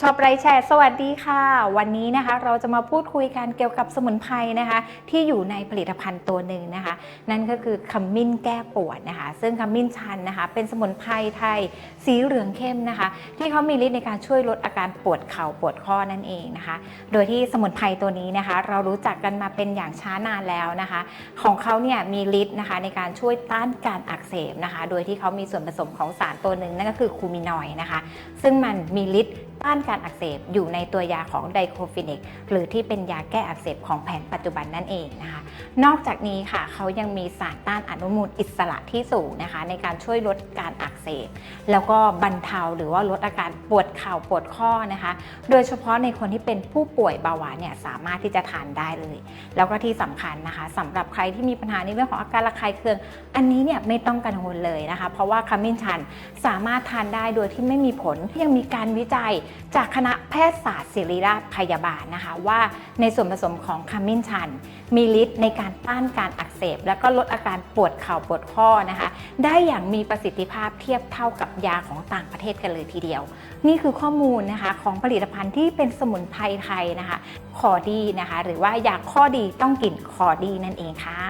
ชอบไรแชร์สวัสดีค่ะ วันนี้นะคะเราจะมาพูดคุยกันเกี่ยวกับสมุนไพรนะคะ ที่อยู่ในผลิตภัณฑ์ตัวหนึ่งนะคะ นั่นก็คือขมิ้นแก้ปวดนะคะ ซึ่งขมิ้นชันนะคะ เป็นสมุนไพรไทยสีเหลืองเข้มนะคะ ที่เขามีฤทธิ์ในการช่วยลดอาการปวดเข่าปวดข้อนั่นเองนะคะ โดยที่สมุนไพรตัวนี้นะคะ เรารู้จักกันมาเป็นอย่างช้านานแล้วนะคะ ของเขาเนี่ยมีฤทธิ์นะคะในการช่วยต้านการอักเสบนะคะ โดยที่เขามีส่วนผสมของสารตัวหนึ่งนั่นก็คือคูมินอยด์นะคะ ซึ่งมันมีฤทธิ์ ต้านการอักเสบอยู่ในตัวยาของไดโคฟินิกหรือที่เป็นยาแก้อักเสบของแผนปัจจุบันนั่นเองนะคะ นอกจากนี้ค่ะเขายังมีสารต้านอนุมูลอิสระที่สูงนะคะ ในการช่วยลดการอักเสบ แล้วก็บรรเทาหรือว่าลดอาการปวดเข่าปวดข้อนะคะ โดยเฉพาะในคนที่เป็นผู้ป่วยเบาหวานเนี่ยสามารถที่จะทานได้เลย แล้วก็ที่สำคัญนะคะสำหรับใครที่มีปัญหาในเรื่องของอาการระคายเคือง อันนี้เนี่ยไม่ต้องกังวลเลยนะคะ เพราะว่าขมิ้นชันสามารถทานได้โดยที่ไม่มีผลยังมีการวิจัยจากคณะแพทยศาสตร์ศิริราชพยาบาลนะคะ ว่าในส่วนผสมของขมิ้นชัน มีฤทธิ์ในการต้านการอักเสบ แล้วก็ลดอาการปวดเข่าปวดข้อนะคะ ได้อย่างมีประสิทธิภาพเทียบเท่ากับยาของต่างประเทศกันเลยทีเดียว นี่คือข้อมูลนะคะของผลิตภัณฑ์ที่เป็นสมุนไพรไทยนะคะคอดีนะคะ หรือว่ายาข้อดีต้องกินคอดีนั่นเองค่ะ